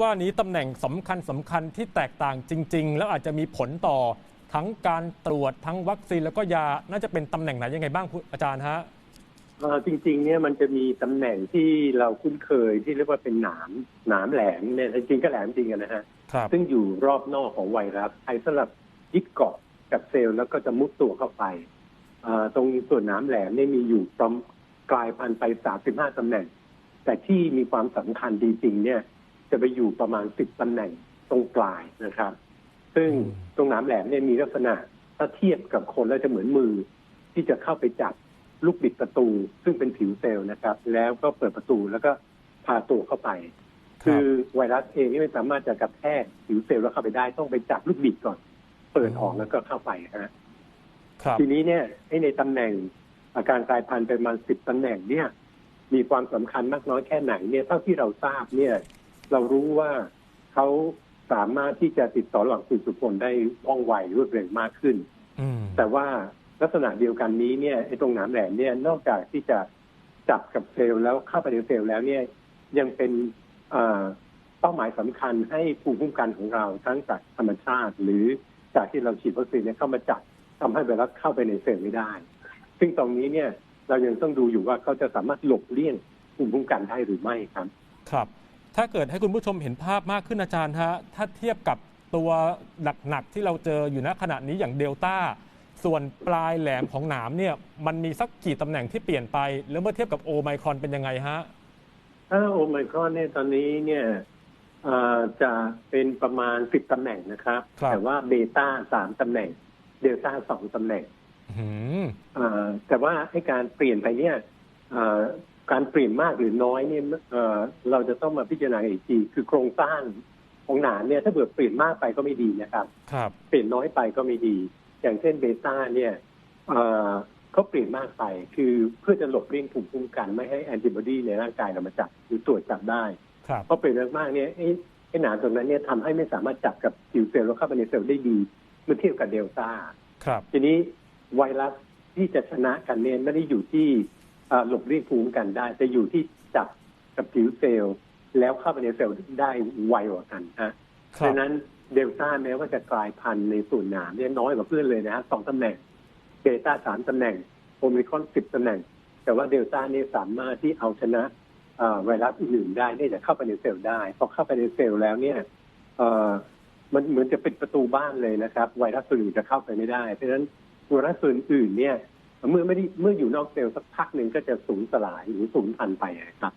ว่านี้ตำแหน่งสำคัญสำคัญที่แตกต่างจริง ๆ แล้วอาจจะมีผลต่อทั้งการตรวจทั้งวัคซีนแล้วก็ยาน่าจะเป็นตำแหน่งไหนยังไงบ้างคุณอาจารย์ฮะเอ่อจริงๆเนี่ยมันจะมีตำแหน่งที่เราคุ้นเคยที่เรียกว่าเป็นหนามหนามแหลมเนี่ยจริงๆก็แหลมจริงอะนะฮะครับซึ่งอยู่รอบนอกของไวรัสไอ้สำหรับยึดเกาะกับเซลล์แล้วก็จะมุดตัวเข้าไปเอ่อตรงส่วนหนามแหลมเนี่ยมีอยู่ปรอมกลายพันธุ์ไป 35ตำแหน่ง แต่ที่มีความสำคัญจริงๆเนี่ย จะไปอยู่ประมาณ10ตำแหน่งตรงปลายนะครับ ซึ่งอืมตรงหนามแหลมเนี่ยมีลักษณะถ้าเทียบกับคนแล้วจะเหมือนมือ ที่จะเข้าไปจับลูกบิดประตู ซึ่งเป็นผิวเซลล์นะครับ แล้วก็เปิดประตูแล้วก็พาตัวเข้าไป คือไวรัสเองนี่ไม่สามารถจะกระแทกผิวเซลล์แล้วเข้าไปได้ต้องไปจับลูกบิดก่อน เปิดออกแล้วก็เข้าไปฮะครับทีนี้เนี่ยไอ้ในตำแหน่งอาการกลายพันธุ์เป็นประมาณสิบตำแหน่งเนี่ย มีความสำคัญมากน้อยแค่ไหนเนี่ยเท่าที่เราทราบเนี่ย เรารู้ว่าเขาสามารถที่จะติดต่อระหว่างสื่อสุคนได้ว่องไวรวดเร็วมากขึ้นอืมแต่ว่าลักษณะเดียวกันนี้เนี่ยไอ้ตรงหนามแหลมเนี่ยนอกจากที่จะจับกับเซลล์แล้วเข้าไปในเซลล์แล้วเนี่ยยังเป็นเอ่อเป้าหมายสำคัญให้ภูมิคุ้มกันของเราทั้งจากธรรมชาติ หรือจากที่เราฉีดวัคซีนเนี่ยเข้ามาจับทำให้ไวรัสเข้าไปในเซลล์ไม่ได้ ซึ่งตรงนี้เนี่ยเรายังต้องดูอยู่ว่าเขาจะสามารถหลบเลี่ยงภูมิคุ้มกันได้หรือไม่ครับ ครับ ถ้าเกิดให้คุณผู้ชมเห็นภาพมากขึ้นอาจารย์ฮะถ้าเทียบกับตัวหนักๆที่เราเจออยู่ณขณะนี้อย่างเดลต้าส่วนปลายแหลมของหนามเนี่ยมันมีสักกี่ตำแหน่งที่เปลี่ยนไป แล้วเมื่อเทียบกับโอไมครอนเป็นยังไงฮะถ้าโอไมครอนเนี่ยตอนนี้เนี่ยเอ่อจะเป็นประมาณสิบตำแหน่งนะครับครับแต่ว่าเบต้าสามตำแหน่ง เดลต้าสองตำแหน่งหืมเอ่อแต่ว่าให้การเปลี่ยนไปเนี่ยเอ่อ การเปลี่ยนมากหรือน้อยเนี่ยเอ่อเราจะต้องมาพิจารณาอีกทีคือโครงสร้างของหนามเนี่ยถ้าเกิดเปลี่ยนมากไปก็ไม่ดีนะครับครับ เปลี่ยนน้อยไปก็ไม่ดี อย่างเช่นเบต้าเนี่ยเอ่อเขาเปลี่ยนมากไปคือเพื่อจะหลบเลี่ยงภูมิคุ้มกันไม่ให้แอนติบอดีในร่างกายเรามาจับหรือตรวจจับได้ครับเพราะเปลี่ยนมากๆเนี่ยไอ้ไอ้หนามตรงนั้นเนี่ยทำให้ไม่สามารถจับกับผิวเซลล์แล้วเข้าไปในเซลล์ได้ดีเมื่อเทียบกับเดลต้าครับ ทีนี้ไวรัสที่จะชนะกันเนี่ยไม่ได้อยู่ที่เอ่อ หลบเลี่ยงภูมิคุ้มกันได้แต่อยู่ที่จับกับผิวเซลล์แล้วเข้าไปในเซลล์ได้ไวกว่ากันฮะครัดับงนั้นเดลต้าแม้ว่าจะกลายพันธุ์ในส่วนหนามเนี่ยน้อยกว่าเพื่อนเลยนะฮะสองตำแหน่งเบต้าสามตำแหน่งโอมิครอนสิบตำแหน่ง แต่ว่าเดลต้าเนี่ยสามารถที่เอาชนะเอ่อไวรัสอื่นๆได้เนื่องจากเข้าไปในเซลล์ได้พอเข้าไปในเซลล์แล้วเนี่ยเอ่อมันเหมือนจะเป็นประตูบ้านเลยนะครับ ไวรัสตัวอื่นจะเข้าไปไม่ได้ เพราะฉะนั้นไวรัสตัวอื่นๆเนี่ย เมื่อไม่ได้เมื่ออยู่นอกเซลล์สักพักหนึ่งก็จะสูญสลายหรือสูญพันธุ์ไปครับ